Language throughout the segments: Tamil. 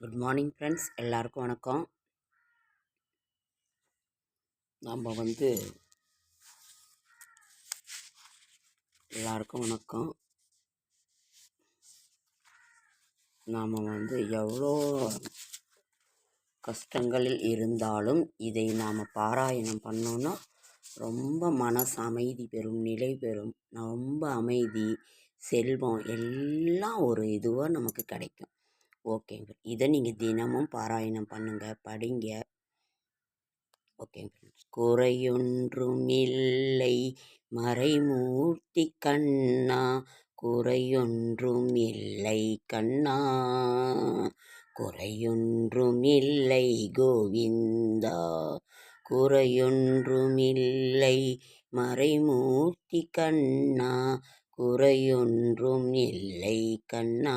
குட் மார்னிங் ஃப்ரெண்ட்ஸ் எல்லாருக்கும் வணக்கம். நாம் வந்து எல்லாருக்கும் வணக்கம். நாம் வந்து எவ்வளோ கஷ்டங்களில் இருந்தாலும் இதை நாம் பாராயணம் பண்ணோன்னா ரொம்ப மனசு அமைதி பெறும் நிலை பெறும். ரொம்ப அமைதி செல்வம் எல்லாம் ஒரு இதுவாக நமக்கு கிடைக்கும். ஓகேங்க. இதை நீங்கள் தினமும் பாராயணம் பண்ணுங்கள் படிங்க. ஓகேங்க. குறையொன்றும் இல்லை. மறைமூர்த்தி கண்ணா. குறையொன்றும் இல்லை கண்ணா. குறையொன்றும் இல்லை கோவிந்தா. குறையொன்றும் இல்லை மறைமூர்த்தி கண்ணா. குறையொன்றும் இல்லை கண்ணா.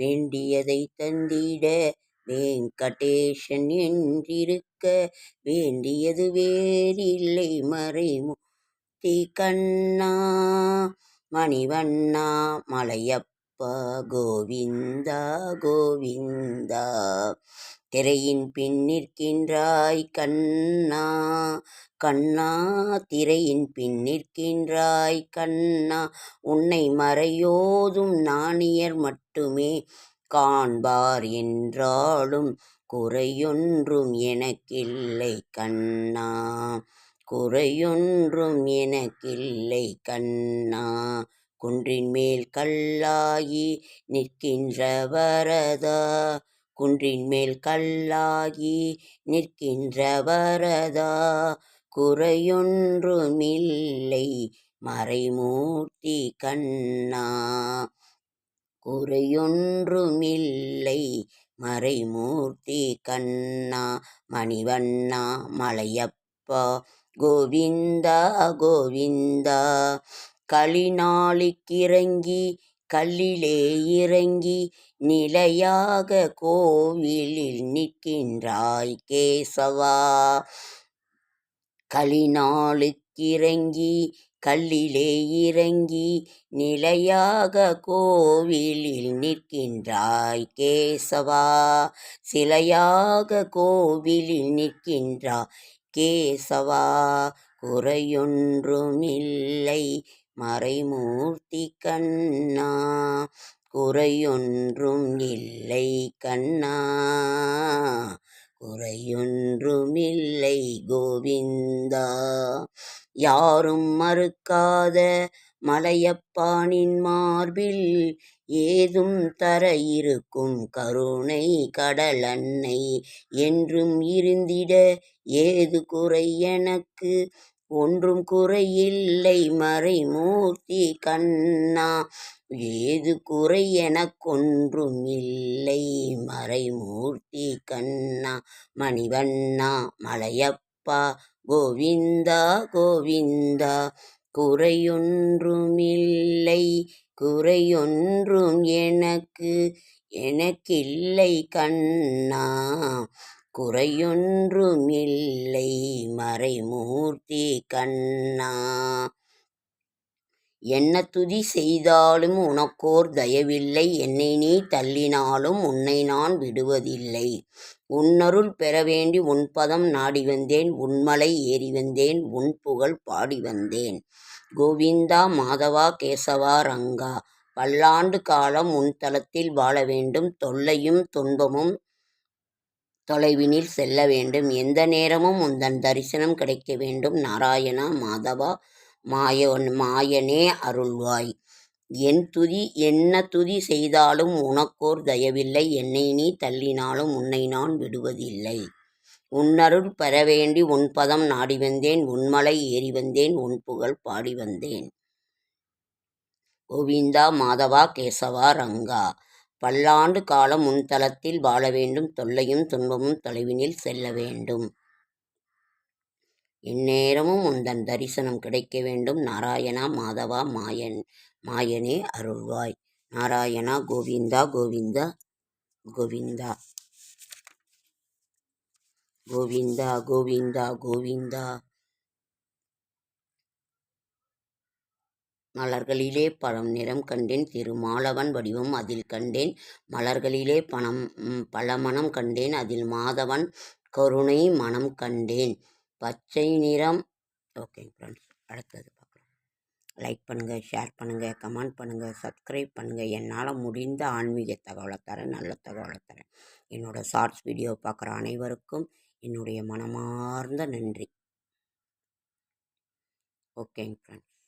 வேண்டியதை தந்திட வேங்கடேஷன் என்றிருக்க வேண்டியது வேறில்லை மறைமு தி கண்ணா மணிவண்ணா மலையப்ப கோவிந்தா கோவிந்தா. திரையின் பின் நிற்கின்றாய் கண்ணா கண்ணா. திரையின் பின் நிற்கின்றாய் கண்ணா. உன்னை மறையோதும் நாணியர் மட்டுமே காண்பார் என்றாலும் குறையொன்றும் எனக்கில்லை கண்ணா. குறையொன்றும் எனக்கில்லை கண்ணா. குன்றின் மேல் கல்லாகி நிற்கின்ற வரதா குன்றின் மேல் கல்லாகி நிற்கின்ற வரதா குறையொன்றுமில்லை மறைமூர்த்தி கண்ணா. குறையொன்றுமில்லை மறைமூர்த்தி கண்ணா. மணிவண்ணா மலையப்பா கோவிந்தா கோவிந்தா. களிநாளிக்கிறங்கி கல்லிலே இறங்கி நிலையாக கோவிலில் நிற்கின்றாய் கேசவா. களிநாளுக்கிறங்கி கல்லிலே இறங்கி நிலையாக கோவிலில் நிற்கின்றாய் கேசவா. சிலையாக கோவிலில் நிற்கின்றாய் கேசவா. குறையொன்றுமில்லை மறைமூர்த்தி கண்ணா குறையொன்றும் இல்லை கண்ணா குறையொன்றுமில்லை கோவிந்தா. யாரும் மறுக்காத மலையப்பானின் மார்பில் ஏதும் தர இருக்கும் கருணை கடலன்னை என்றும் இருந்திட ஏது குறை எனக்கு? ஒன்றும் குறையில்லை மறைமூர்த்தி கண்ணா. ஏது குறை எனக்கொன்றும் இல்லை மறைமூர்த்தி கண்ணா. மணிவண்ணா மலையப்பா கோவிந்தா கோவிந்தா. குறையொன்றுமில்லை குறையொன்றும் எனக்கு எனக்கில்லை கண்ணா. குறையொன்றுமில்லை மறைமூர்த்தி கண்ணா. என்ன துதி செய்தாலும் உனக்கோர் தயவில்லை என்னை நீ தள்ளினாலும் உன்னை நான் விடுவதில்லை. உன்னருள் பெற வேண்டி உன் பதம் நாடி வந்தேன் உன்மலை ஏறி வந்தேன் உன் புகழ் பாடி வந்தேன். கோவிந்தா மாதவா கேசவா ரங்கா பல்லாண்டு காலம் உன் தலத்தில் வாழ வேண்டும் தொல்லையும் துன்பமும் தொலைவினில் செல்ல வேண்டும். எந்த நேரமும் உந்தன் தரிசனம் கிடைக்க வேண்டும். நாராயணா மாதவா மாயன் மாயனே அருள்வாய். என் துதி என்ன துதி செய்தாலும் உனக்கோர் தயவில்லை. என்னை நீ தள்ளினாலும் உன்னை நான் விடுவதில்லை. உன்னருள் பெற வேண்டி உன் பதம் நாடி வந்தேன். உன்மலை ஏறி வந்தேன். உன் புகழ் பாடி வந்தேன். கோவிந்தா மாதவா கேசவா ரங்கா. பல்லாண்டு காலம் உன் வாழ வேண்டும் தொல்லையும் துன்பமும் தொலைவினில் செல்ல வேண்டும். இந்நேரமும் உந்தன் தரிசனம் கிடைக்க வேண்டும். நாராயணா மாதவா மாயன் மாயனே அருள்வாய். நாராயணா கோவிந்தா கோவிந்தா கோவிந்தா. கோவிந்தா கோவிந்தா கோவிந்தா. மலர்களிலே பழம் நிறம் கண்டேன் திருமாலவன் வடிவம் அதில் கண்டேன். மலர்களிலே பணம் பல கண்டேன் அதில் மாதவன் கருணை மனம் கண்டேன். பச்சை நிறம் ஓகே ஃப்ரெண்ட்ஸ் அடுத்தது பார்க்கலாம். லைக் பண்ணுங்கள் ஷேர் பண்ணுங்கள் கமெண்ட் பண்ணுங்கள் சப்ஸ்கிரைப் பண்ணுங்கள் என்னால் முடிந்த ஆன்மீக தகவலை தரேன் நல்ல தகவலை தரேன். என்னோடய ஷார்ட்ஸ் வீடியோ பார்க்குற அனைவருக்கும் என்னுடைய மனமார்ந்த நன்றி. ஓகேங்க ஃப்ரெண்ட்ஸ்